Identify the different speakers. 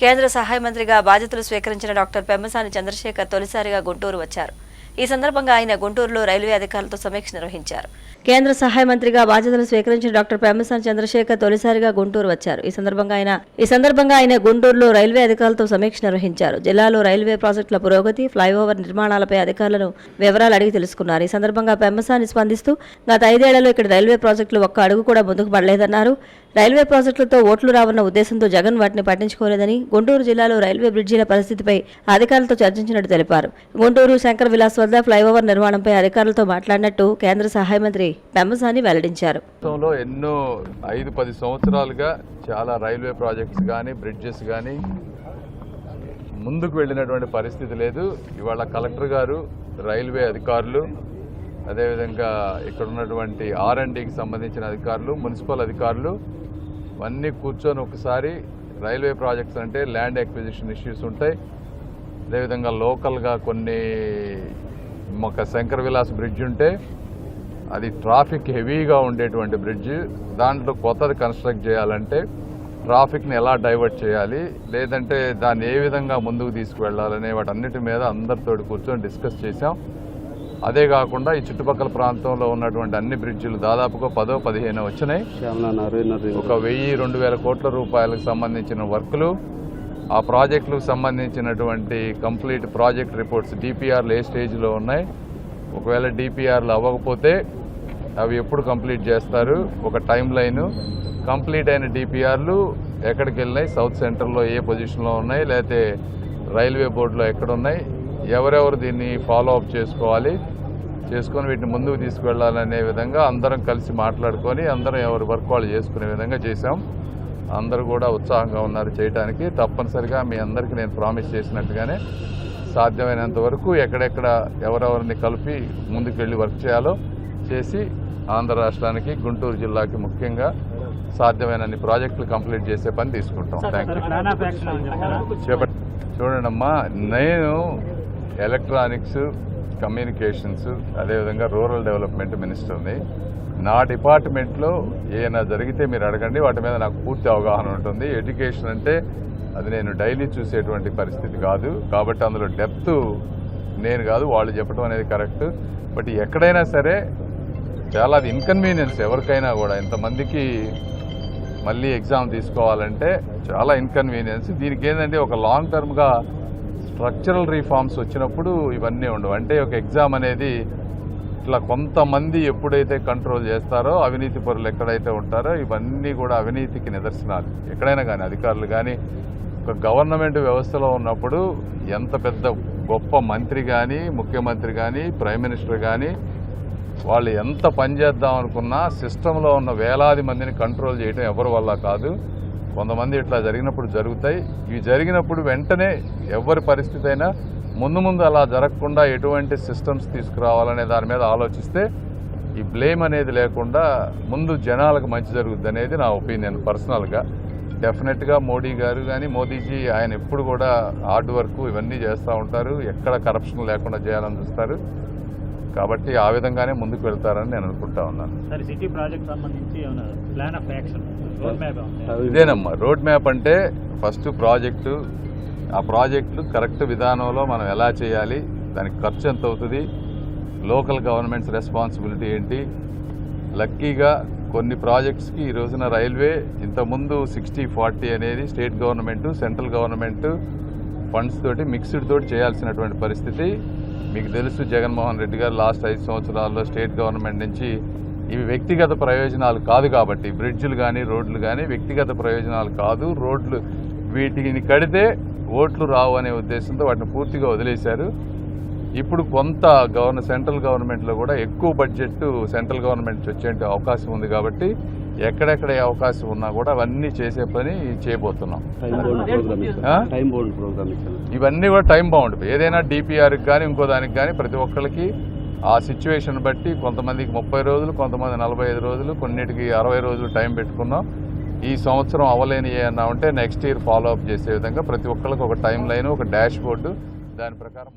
Speaker 1: కేంద్ర సహాయ మంత్రిగా బాధ్యతలు స్వీకరించిన డాక్టర్ పెమ్మసాని చంద్రశేఖర్ తొలిసారిగా గుంటూరు వచ్చారు. ఈ సందర్భంగా ఆయన గుంటూరులో రైల్వే అధికారులతో సమీక్ష నిర్వహించారు. కేంద్ర సహాయ మంత్రిగా బాధ్యతలు స్వీకరించిన డాక్టర్ పెమ్మసాని చంద్రశేఖర్ తొలిసారిగా గుంటూరు వచ్చారు. ఈ సందర్భంగా ఆయన ఈ సందర్భంగా ఆయన గుంటూరులో రైల్వే అధికారులతో సమీక్ష నిర్వహించారు. జిల్లాలో రైల్వే ప్రాజెక్టుల పురోగతి ఫ్లైఓవర్ నిర్మాణాలపై అధికారులను వివరాలు అడిగి తెలుసుకున్నారు. ఈ సందర్భంగా పెమ్మసాని స్పందిస్తూ గత ఐదేళ్ళలో ఇక్కడ రైల్వే ప్రాజెక్టులు ఒక్క అడుగు కూడా ముందుకు పడలేదన్నారు. రైల్వే ప్రాజెక్టులతో ఓట్లు రావన్న ఉద్దేశంతో జగన్ వాటిని పట్టించుకోలేదని గుంటూరు జిల్లాలో రైల్వే బ్రిడ్జీల పరిస్థితిపై అధికారులతో చర్చించినట్టు తెలిపారు. గుంటూరు శంకర్ విలాస్ వద్ద ఫ్లైఓవర్ నిర్మాణంపై అధికారులతో మాట్లాడినట్టు కేంద్ర సహాయ మంత్రి పెమ్మసాని వెల్లడించారు.
Speaker 2: ఎన్నో ఐదు పది సంవత్సరాలుగా చాలా రైల్వే ప్రాజెక్ట్స్ కానీ బ్రిడ్జెస్ కానీ ముందుకు వెళ్ళినటువంటి పరిస్థితి లేదు. ఇవాళ కలెక్టర్ గారు రైల్వే అధికారులు అదేవిధంగా ఇక్కడ ఉన్నటువంటి ఆర్ అండ్ డికి సంబంధించిన అధికారులు మున్సిపల్ అధికారులు ఇవన్నీ కూర్చొని ఒకసారి రైల్వే ప్రాజెక్ట్స్ అంటే ల్యాండ్ ఎక్విజిషన్ ఇష్యూస్ ఉంటాయి. అదేవిధంగా లోకల్గా కొన్ని ఒక శంకర్ విలాస్ బ్రిడ్జ్ ఉంటే అది ట్రాఫిక్ హెవీగా ఉండేటువంటి బ్రిడ్జ్. దాంట్లో కొత్తది కన్స్ట్రక్ట్ చేయాలంటే ట్రాఫిక్ని ఎలా డైవర్ట్ చేయాలి లేదంటే దాన్ని ఏ విధంగా ముందుకు తీసుకువెళ్ళాలనే వాటన్నిటి మీద అందరితో కూర్చొని డిస్కస్ చేశాం. అదే కాకుండా ఈ చుట్టుపక్కల ప్రాంతంలో ఉన్నటువంటి అన్ని బ్రిడ్జిలు దాదాపుగా పదో పదిహేను వచ్చినాయి. ఒక వెయ్యి రెండు వేల కోట్ల రూపాయలకు సంబంధించిన వర్కులు ఆ ప్రాజెక్టులకు సంబంధించినటువంటి కంప్లీట్ ప్రాజెక్ట్ రిపోర్ట్స్ డిపిఆర్లు ఏ స్టేజ్లో ఉన్నాయి. ఒకవేళ డిపిఆర్లు అవ్వకపోతే అవి ఎప్పుడు కంప్లీట్ చేస్తారు? ఒక టైం లైను కంప్లీట్ అయిన డిపిఆర్లు ఎక్కడికి వెళ్ళినాయి సౌత్ సెంటర్లో ఏ పొజిషన్లో ఉన్నాయి? లేకపోతే రైల్వే బోర్డులో ఎక్కడ ఉన్నాయి ఎవరెవరు దీన్ని ఫాలో అప్ చేసుకోవాలి చేసుకొని వీటిని ముందుకు తీసుకువెళ్ళాలనే విధంగా అందరం కలిసి మాట్లాడుకొని అందరం ఎవరి వర్క్ వాళ్ళు చేసుకునే విధంగా చేశాం. అందరూ కూడా ఉత్సాహంగా ఉన్నారు చేయడానికి తప్పనిసరిగా మీ అందరికీ నేను ప్రామిస్ చేసినట్టుగానే సాధ్యమైనంత వరకు ఎక్కడెక్కడ ఎవరెవరిని కలిపి ముందుకు వెళ్ళి వర్క్ చేయాలో చేసి ఆంధ్ర రాష్ట్రానికి గుంటూరు జిల్లాకి ముఖ్యంగా సాధ్యమైనన్ని ప్రాజెక్టులు కంప్లీట్ చేసే పని తీసుకుంటాం. థ్యాంక్ యూ చేపట్ చూడండి అమ్మా నేను ఎలక్ట్రానిక్స్ కమ్యూనికేషన్స్ అదేవిధంగా రూరల్ డెవలప్మెంట్ మినిస్టర్ని నా డిపార్ట్మెంట్లో ఏమైనా జరిగితే మీరు అడగండి. వాటి మీద నాకు పూర్తి అవగాహన ఉంటుంది. ఎడ్యుకేషన్ అంటే అది నేను డైలీ చూసేటువంటి పరిస్థితి కాదు. కాబట్టి అందులో డెప్త్ నేను కాదు వాళ్ళు చెప్పడం అనేది కరెక్ట్. బట్ ఎక్కడైనా సరే చాలా అది ఇన్కన్వీనియన్స్ ఎవరికైనా కూడా. ఇంతమందికి మళ్ళీ ఎగ్జామ్ తీసుకోవాలంటే చాలా ఇన్కన్వీనియన్స్. దీనికి ఏంటంటే ఒక లాంగ్ టర్మ్గా స్ట్రక్చరల్ రీఫార్మ్స్ వచ్చినప్పుడు ఇవన్నీ ఉండవు. అంటే ఒక ఎగ్జామ్ అనేది ఇట్లా కొంతమంది ఎప్పుడైతే కంట్రోల్ చేస్తారో అవినీతి పరులు ఎక్కడైతే ఉంటారో ఇవన్నీ కూడా అవినీతికి నిదర్శనాలు. ఎక్కడైనా కానీ అధికారులు కానీ ఒక గవర్నమెంట్ వ్యవస్థలో ఉన్నప్పుడు ఎంత పెద్ద గొప్ప మంత్రి కానీ ముఖ్యమంత్రి కానీ ప్రైమ్ మినిస్టర్ కానీ వాళ్ళు ఎంత పనిచేద్దాం అనుకున్నా సిస్టంలో ఉన్న వేలాది మందిని కంట్రోల్ చేయడం ఎవరి వల్ల కాదు. కొంతమంది ఇట్లా జరిగినప్పుడు జరుగుతాయి. ఇవి జరిగినప్పుడు వెంటనే ఎవరి పరిస్థితి అయినా ముందు ముందు అలా జరగకుండా ఎటువంటి సిస్టమ్స్ తీసుకురావాలనే దాని మీద ఆలోచిస్తే ఈ బ్లేమ్ అనేది లేకుండా ముందు జనాలకు మంచి జరుగుద్ది అనేది నా ఒపీనియన్ పర్సనల్గా. డెఫినెట్గా మోడీ గారు కానీ మోదీజీ ఆయన ఎప్పుడు కూడా హార్డ్ వర్క్ ఇవన్నీ చేస్తూ ఉంటారు. ఎక్కడ కరప్షన్ లేకుండా చేయాలని చూస్తారు. కాబట్టి ఆ విధంగానే ముందుకు వెళ్తారని నేను అనుకుంటా ఉన్నాను.
Speaker 3: సరే సిటీ ప్రాజెక్ట్ సంబంధించి ఏమైనా plan of action road map ఏమైనా
Speaker 2: ఇదేనమ్మా రోడ్ మ్యాప్ అంటే ఫస్ట్ ప్రాజెక్టు ఆ ప్రాజెక్టులు కరెక్ట్ విధానంలో మనం ఎలా చేయాలి దానికి ఖర్చు ఎంత అవుతుంది లోకల్ గవర్నమెంట్స్ రెస్పాన్సిబిలిటీ ఏంటి లక్కీగా కొన్ని ప్రాజెక్ట్స్కి ఈ రోజున రైల్వే ఇంతకుముందు సిక్స్టీ ఫార్టీ అనేది state government central government funds తోటి మిక్స్డ్ తోటి చేయాల్సినటువంటి పరిస్థితి. మీకు తెలుసు జగన్మోహన్ రెడ్డి గారు లాస్ట్ ఐదు సంవత్సరాల్లో స్టేట్ గవర్నమెంట్ నుంచి ఇవి వ్యక్తిగత ప్రయోజనాలు కాదు కాబట్టి బ్రిడ్జ్లు కానీ రోడ్లు కానీ వ్యక్తిగత ప్రయోజనాలు కాదు. రోడ్లు వీటిని కడితే ఓట్లు రావు అనే ఉద్దేశంతో వాటిని పూర్తిగా వదిలేశారు. ఇప్పుడు కొంత గవర్న సెంట్రల్ గవర్నమెంట్లో కూడా ఎక్కువ బడ్జెట్ సెంట్రల్ గవర్నమెంట్ వచ్చే అవకాశం ఉంది కాబట్టి ఎక్కడెక్కడ అవకాశం ఉన్నా కూడా అవన్నీ చేసే పని చేయబోతున్నాం.
Speaker 4: బౌండ్ బౌండ్
Speaker 2: ఇవన్నీ కూడా టైం బాగుంటుంది ఏదైనా డిపిఆర్కి కానీ ఇంకో దానికి కానీ ప్రతి ఒక్కరికి ఆ సిచ్యువేషన్ బట్టి కొంతమందికి ముప్పై రోజులు కొంతమంది నలభై ఐదు రోజులు కొన్నిటికి అరవై రోజులు టైం పెట్టుకున్నాం. ఈ సంవత్సరం అవ్వలేని ఏమన్నా ఉంటే నెక్స్ట్ ఇయర్ ఫాలో అప్ చేసే విధంగా ప్రతి ఒక్కరికి ఒక టైం లైన్ ఒక డాష్ బోర్డు దాని ప్రకారం